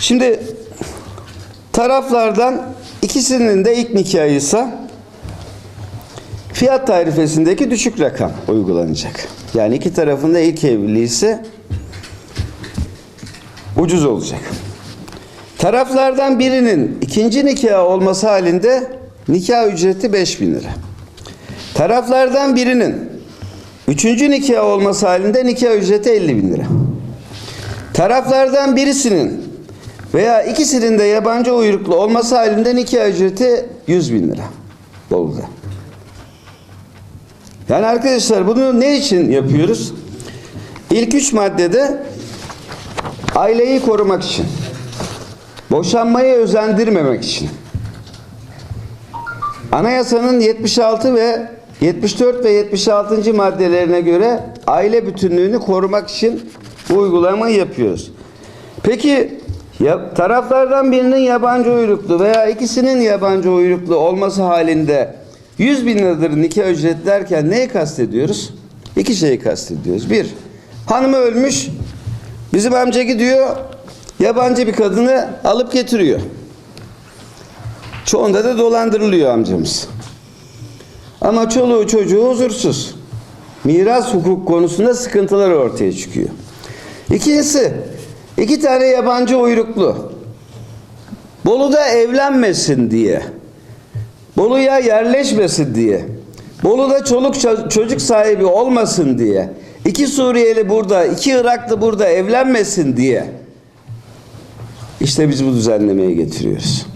Şimdi taraflardan ikisinin de ilk nikahıysa fiyat tarifesindeki düşük rakam uygulanacak. Yani iki tarafın da ilk evliliği ise ucuz olacak. Taraflardan birinin ikinci nikahı olması halinde nikah ücreti 5000 lira. Taraflardan birinin üçüncü nikahı olması halinde nikah ücreti 50 bin lira. Taraflardan birisinin veya ikisinin de yabancı uyruklu olması halinde nikah ücreti 100 bin lira. Bolu'da. Yani arkadaşlar bunu ne için yapıyoruz? İlk üç maddede aileyi korumak için. Boşanmayı özendirmemek için. Anayasanın 76 ve 74 ve 76. maddelerine göre aile bütünlüğünü korumak için uygulamayı yapıyoruz. Peki ya, taraflardan birinin yabancı uyruklu veya ikisinin yabancı uyruklu olması halinde 100 bin liradır nikah ücret derken neyi kastediyoruz? İki şeyi kastediyoruz. Bir, hanımı ölmüş, bizim amca gidiyor, yabancı bir kadını alıp getiriyor. Çoğunda da dolandırılıyor amcamız. Ama çoluğu çocuğu huzursuz. Miras hukuk konusunda sıkıntılar ortaya çıkıyor. İkincisi, iki tane yabancı uyruklu. Bolu'da evlenmesin diye. Bolu'ya yerleşmesin diye. Bolu'da çoluk ço- çocuk sahibi olmasın diye. İki Suriyeli burada, iki Iraklı burada evlenmesin diye. İşte biz bu düzenlemeyi getiriyoruz.